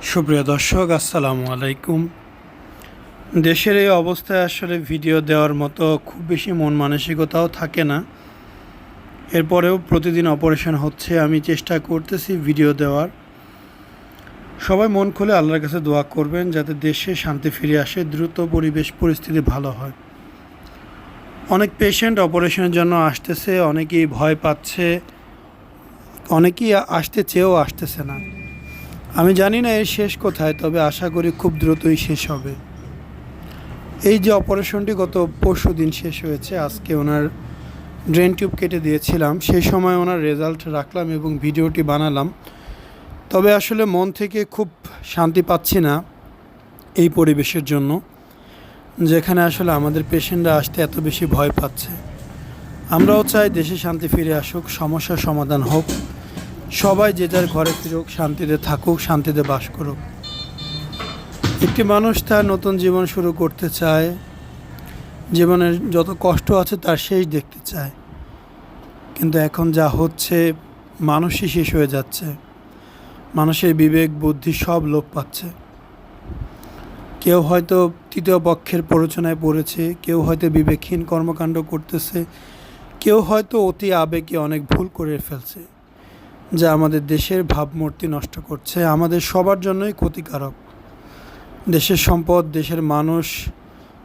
সুপ্রিয় দর্শক, আসসালামু আলাইকুম। দেশের এই অবস্থায় আসলে ভিডিও দেওয়ার মতো খুব বেশি মন মানসিকতাও থাকে না। এরপরেও প্রতিদিন অপারেশন হচ্ছে, আমি চেষ্টা করতেছি ভিডিও দেওয়ার। সবাই মন খুলে আল্লাহর কাছে দোয়া করবেন যাতে দেশে শান্তি ফিরে আসে, দ্রুত পরিবেশ পরিস্থিতি ভালো হয়। অনেক পেশেন্ট অপারেশনের জন্য আসতেছে, অনেকেই ভয় পাচ্ছে, অনেকেই আসতে চেয়েও আসতেছে না। আমি জানি না এর শেষ কোথায়, তবে আশা করি খুব দ্রুতই শেষ হবে। এই যে অপারেশনটি গত পরশু দিন শেষ হয়েছে, আজকে ওনার ড্রেন টিউব কেটে দিয়েছিলাম, সেই সময় ওনার রেজাল্ট রাখলাম এবং ভিডিওটি বানালাম। তবে আসলে মন থেকে খুব শান্তি পাচ্ছি না এই পরিবেশের জন্য, যেখানে আসলে আমাদের পেশেন্টরা আসতে এত বেশি ভয় পাচ্ছে। আমরাও চাই দেশে শান্তি ফিরে আসুক, সমস্যার সমাধান হোক। সবাই যে যার ঘরে ফিরুক, শান্তিতে থাকুক, শান্তিতে বাস করুক। একটি মানুষ তার নতুন জীবন শুরু করতে চায়, জীবনের যত কষ্ট আছে তার শেষ দেখতে চায়। কিন্তু এখন যা হচ্ছে, মানুষই শেষ হয়ে যাচ্ছে। মানুষের বিবেক, বুদ্ধি সব লোপ পাচ্ছে। কেউ হয়তো তৃতীয় পক্ষের প্ররোচনায় পড়েছে, কেউ হয়তো বিবেকহীন কর্মকাণ্ড করতেছে, কেউ হয়তো অতি আবেগে অনেক ভুল করে ফেলছে। যা আমাদের দেশের ভাবমূর্তি নষ্ট করছে, আমাদের সবার জন্যই ক্ষতিকারক। দেশের সম্পদ, দেশের মানুষ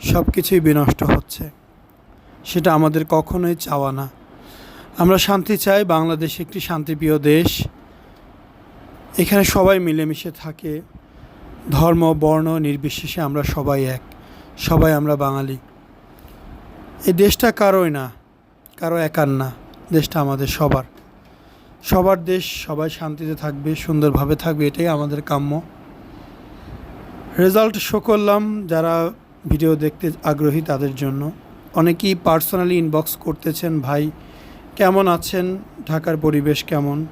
সব কিছুই বিনষ্ট হচ্ছে। সেটা আমাদের কখনোই চাওয়া না। আমরা শান্তি চাই, বাংলাদেশ একটি শান্তিপ্রিয় দেশ। এখানে সবাই মিলেমিশে থাকে। ধর্ম, বর্ণ নির্বিশেষে আমরা সবাই এক। সবাই আমরা বাঙালি। এই দেশটা কারোই না, কারও একার না। দেশটা আমাদের সবার। সবার দেশ সবাই শান্তিতে থাকবে, সুন্দরভাবে থাকবে, এটাই আমাদের কাম্য। রেজাল্ট শো করলাম, যারা ভিডিও দেখতে আগ্রহী তাদের জন্য। অনেকেই পার্সোনালি ইনবক্স করতেছেন, ভাই, কেমন আছেন? ঢাকার পরিবেশ কেমন?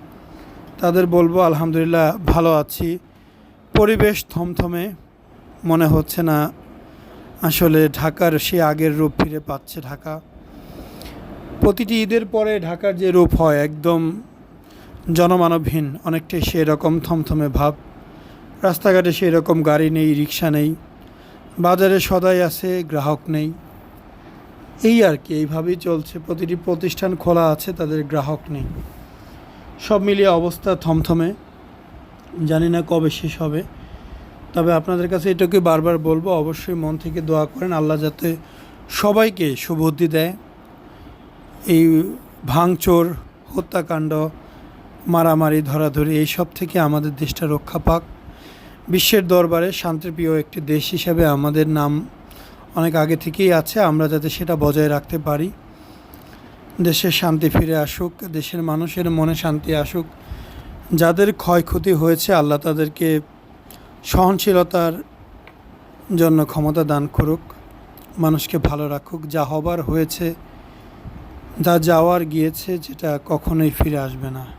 তাদের বলব, আলহামদুলিল্লাহ, ভালো আছি। পরিবেশ থমথমে, মনে হচ্ছে না আসলে ঢাকার সে আগের রূপ ফিরে পাচ্ছে ঢাকা। প্রতিটি ঈদের পরে ঢাকার যে রূপ হয়, একদম জনমানবহীন, অনেকটাই সেরকম থমথমে ভাব। রাস্তাঘাটে সেই রকম গাড়ি নেই, রিক্সা নেই। বাজারে সদাই আছে, গ্রাহক নেই। এই আর কি, এইভাবেই চলছে। প্রতিটি প্রতিষ্ঠান খোলা আছে, তাদের গ্রাহক নেই। সব মিলিয়ে অবস্থা থমথমে। জানি না কবে শেষ হবে। তবে আপনাদের কাছে এটাকে বারবার বলব, অবশ্যই মন থেকে দোয়া করেন, আল্লাহ যাতে সবাইকে সুবুদ্ধি দেয়। এই ভাঙচোর, হত্যাকাণ্ড মারামারি, ধরাধরি, এইসব থেকে আমাদের দেশটা রক্ষা পাক। বিশ্বের দরবারে শান্তিপ্রিয় একটি দেশ হিসেবে আমাদের নাম অনেক আগে থেকেই আছে, আমরা যাতে সেটা বজায় রাখতে পারি। দেশের শান্তি ফিরে আসুক, দেশের মানুষের মনে শান্তি আসুক। যাদের ক্ষয়ক্ষতি হয়েছে, আল্লাহ তাদেরকে সহনশীলতার জন্য ক্ষমতা দান করুক, মানুষকে ভালো রাখুক। যা হবার হয়েছে, যা যাওয়ার গিয়েছে, যেটা কখনোই ফিরে আসবে না।